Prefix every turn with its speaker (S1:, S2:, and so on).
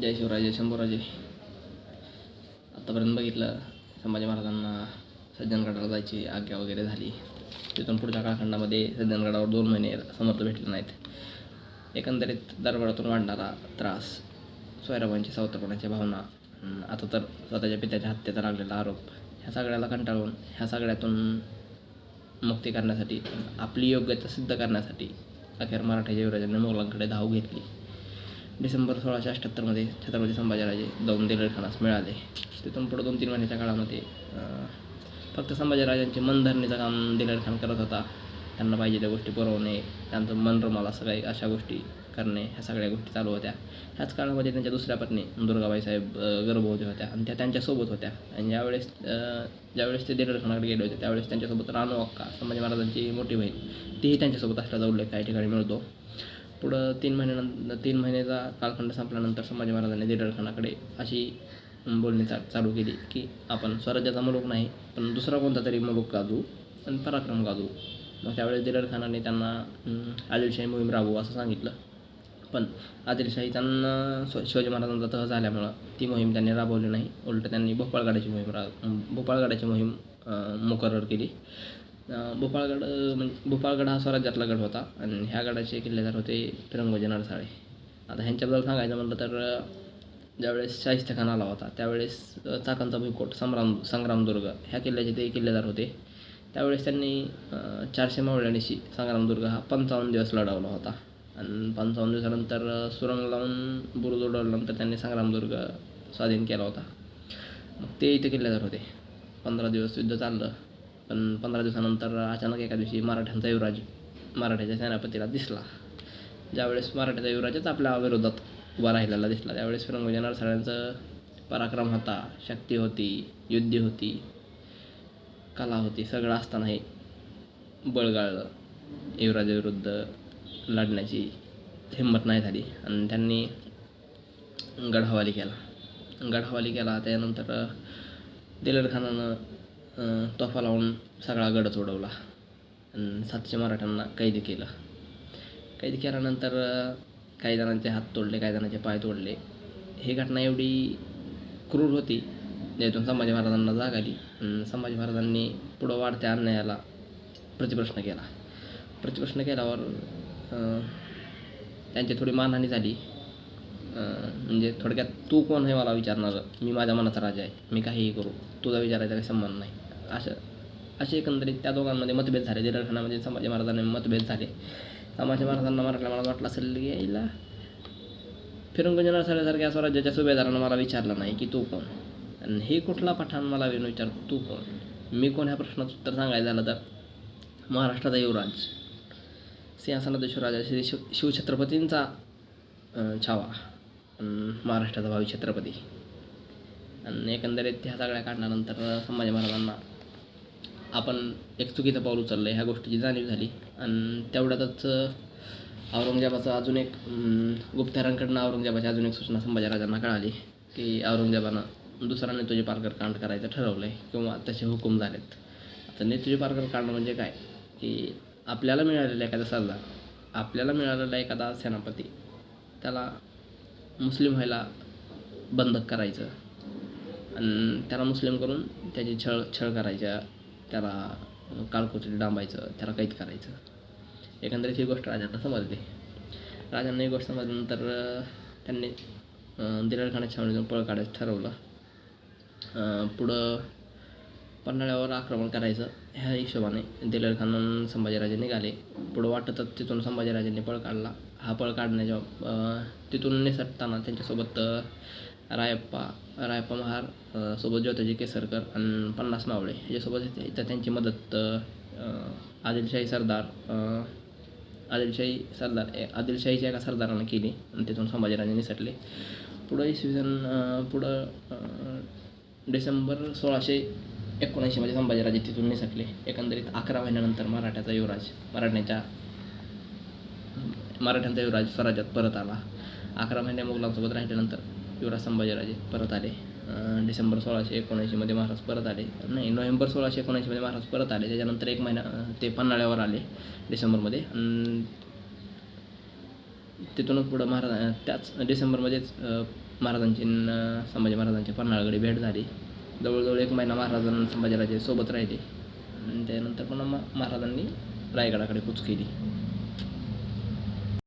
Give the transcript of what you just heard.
S1: जय शिवराजे शंभूराजे. आत्तापर्यंत बघितलं संभाजी महाराजांना सज्जनगडाला जायची आज्ञा वगैरे झाली. तिथून पुढच्या काळखंडामध्ये सज्जनगडावर दोन महिने समर्थ भेटले नाहीत. एकंदरीत दरबारातून वाढणारा त्रास सोयराबांची सावत्रपणाची भावना आता तर स्वतःच्या पित्याच्या हत्येचा लागलेला आरोप ह्या सगळ्याला कंटाळून ह्या सगळ्यातून मुक्ती करण्यासाठी आपली योग्यता सिद्ध करण्यासाठी अखेर मराठा युवराजांनी मोगलांकडे धाव घेतली. डिसेंबर सोळाशे अठ्ठ्याहत्तरमध्ये छत्रपती संभाजीराजे दोन दिलखानास मिळाले. तिथून पुढं दोन तीन महिन्याच्या काळामध्ये फक्त संभाजीराजांचे मनधरणीचं काम दिलखान करत होता. त्यांना पाहिजे त्या गोष्टी पुरवणे त्यांचं मन रमाला असं काही अशा गोष्टी करणे ह्या सगळ्या गोष्टी चालू होत्या. ह्याच काळामध्ये त्यांच्या दुसऱ्या पत्नी दुर्गाबाई साहेब गर्भवती होत्या आणि त्या त्यांच्यासोबत होत्या. आणि ज्यावेळेस ज्यावेळेस ते दिलखानाकडे गेले होते त्यावेळेस त्यांच्यासोबत रानू अक्का संभाजी महाराजांची मोठी बहीण तीही त्यांच्यासोबत असल्याचा उल्लेख काही ठिकाणी मिळतो. पुढं तीन महिन्यानंतर तीन महिन्याचा कालखंड संपल्यानंतर संभाजी महाराजांनी दिरडखानाकडे अशी बोलणी चा चालू केली की आपण स्वराज्याचा मुलूक नाही पण दुसरा कोणता तरी मुलूक गाजू आणि पराक्रम गाजू. मग त्यावेळेस दिरडखानाने त्यांना आदिलशाही मोहीम राबवू असं सांगितलं. पण आदिलशाही त्यांना स्व शिवाजी महाराजांचा तह झाल्यामुळं ती मोहीम त्यांनी राबवली नाही. उलट त्यांनी भोपाळगडाची मोहीम रा भोपाळगडाची मोहीम मुकरर केली. भोपाळगड म्हणजे भोपाळगड हा स्वराज्यातला गड होता आणि ह्या गडाचे किल्लेदार होते फिरंगोजी नरसाळे. आता ह्यांच्याबद्दल सांगायचं म्हटलं तर ज्यावेळेस शाहिस्त खान आला होता त्यावेळेस चाकांचा चाकणचा भुईकोट संग्राम संग्रामदुर्ग ह्या किल्ल्याचे ते किल्लेदार होते. त्यावेळेस त्यांनी चारशे मावळ्यानिशी संग्रामदुर्ग हा पंचावन्न दिवस लढवला होता. आणि पंचावन्न दिवसानंतर सुरंग लावून बुरुज उडवल्यानंतर त्यांनी संग्रामदुर्ग स्वाधीन केला होता. मग ते इथे किल्लेदार होते. पंधरा दिवस युद्ध चाललं. पण पंधरा दिवसानंतर अचानक एका दिवशी मराठ्यांचा युवराज मराठ्याच्या सेनापतीला दिसला. ज्यावेळेस मराठ्याचा युवराजच आपल्या विरोधात उभा राहिलेला दिसला त्यावेळेस फिरंगोजी नरसाळ्यांचं पराक्रम होता शक्ती होती युद्ध होती कला होती सगळं असतानाही बळगाळलं युवराजाविरुद्ध लढण्याची हिंमत नाही झाली आणि त्यांनी गडहवाली केला. गडहवाली केला त्यानंतर दिलर खानानं तोफा लावून सगळा गडच उडवला. आणि सातशे मराठ्यांना कैद केलं. कैद केल्यानंतर काही जणांचे हात तोडले काही जणांचे पाय तोडले. ही घटना एवढी क्रूर होती ज्यातून संभाजी महाराजांना जाग आली. संभाजी महाराजांनी पुढं वाढत्या अन्यायाला प्रतिप्रश्न केला. प्रतिप्रश्न केल्यावर त्यांची थोडी मानहानी झाली. म्हणजे थोडक्यात तू कोण हे मला विचारणार? मी माझ्या मनाचा राजा आहे. मी काहीही करू. तुझा विचारायचा काही संबंध नाही. अशा असे एकंदरीत त्या दोघांमध्ये मतभेद झाले. दिरखानामध्ये म्हणजे संभाजी महाराजांनी मतभेद झाले. संभाजी महाराजांना मराठा मला वाटलं असेल की यायला फिरंगोजी नरसाळ्यासारख्या स्वराज्याच्या सुभेदारानं मला विचारलं नाही की तू कोण? आणि हे कुठला पठाण मला विनू विचार तू कोण? मी कोण ह्या प्रश्नाचं उत्तर सांगायचं झालं तर? महाराष्ट्राचा युवराज सिंहासनाधीश्वर राजा श्री शिव शिवछत्रपतींचा छावा. महाराष्ट्राचा भावी छत्रपती. आणि एकंदरीत ह्या सगळ्या काढल्यानंतर संभाजी महाराजांना आपण एक चुकीचं पाऊल उचललं ह्या गोष्टीची जाणीव झाली. आणि तेवढ्यातच औरंगजेबाचं अजून एक अं, गुप्तहेरांकडनं औरंगजेबाची अजून एक सूचना संभाजीराजांना कळाली की औरंगजेबानं दुसरा नेतुजी पारकर कांड करायचं ठरवलं आहे किंवा तसे हुकूम झालेत. आता नेतुजी पारकर कांड म्हणजे काय? की आपल्याला मिळालेला एखादा सरदार आपल्याला मिळालेला एखादा सेनापती त्याला मुस्लिम व्हायला बंधक करायचं. आणि त्याला मुस्लिम करून त्याची छळ छळ करायच्या त्याला काळकोचडी डांबायचं त्याला कैद करायचं. एकंदरीत ही गोष्ट राजांना समजली. राजांना ही गोष्ट समजल्यानंतर त्यांनी दिलखानाच्या छावणीतून पळ काढायचं ठरवलं. पुढं पन्हाळ्यावर आक्रमण करायचं ह्या हिशोबाने दिलखान संभाजीराजे निघाले. पुढं वाटतच तिथून संभाजीराजांनी पळ काढला. हा पळ काढण्याच्या तिथून निसटताना त्यांच्यासोबत रायप्पा रायप्पा महार सोबत ज्योताजी केसरकर आणि पन्नास मावळे याच्यासोबत त्या त्यांची मदत आदिलशाही सरदार आदिलशाही सरदार ए- आदिलशाहीच्या एका सरदारानं केली आणि तिथून संभाजीराजे निसटले. पुढं इसवी सन पुढं डिसेंबर सोळाशे एकोणऐंशीमध्ये संभाजीराजे तिथून निसटले. एकंदरीत अकरा महिन्यानंतर मराठ्याचा युवराज मराठ्याच्या मराठ्यांचा युवराज स्वराज्यात परत आला. अकरा महिने मुघलांसोबत राहिल्यानंतर युवराज संभाजीराजे परत आले. डिसेंबर सोळाशे एकोणऐंशीमध्ये महाराज परत आले. नाही नोव्हेंबर सोळाशे एकोणऐंशीमध्ये महाराज परत आले. त्याच्यानंतर एक महिना ते पन्हाळ्यावर आले डिसेंबरमध्ये. तिथूनच पुढं महाराज त्याच डिसेंबरमध्येच महाराजांची न संभाजी महाराजांची पन्हाळगडी भेट झाली. जवळजवळ एक महिना महाराजांना संभाजीराजे सोबत राहिले. त्यानंतर पुन्हा महाराजांनी रायगडाकडे कूच केली.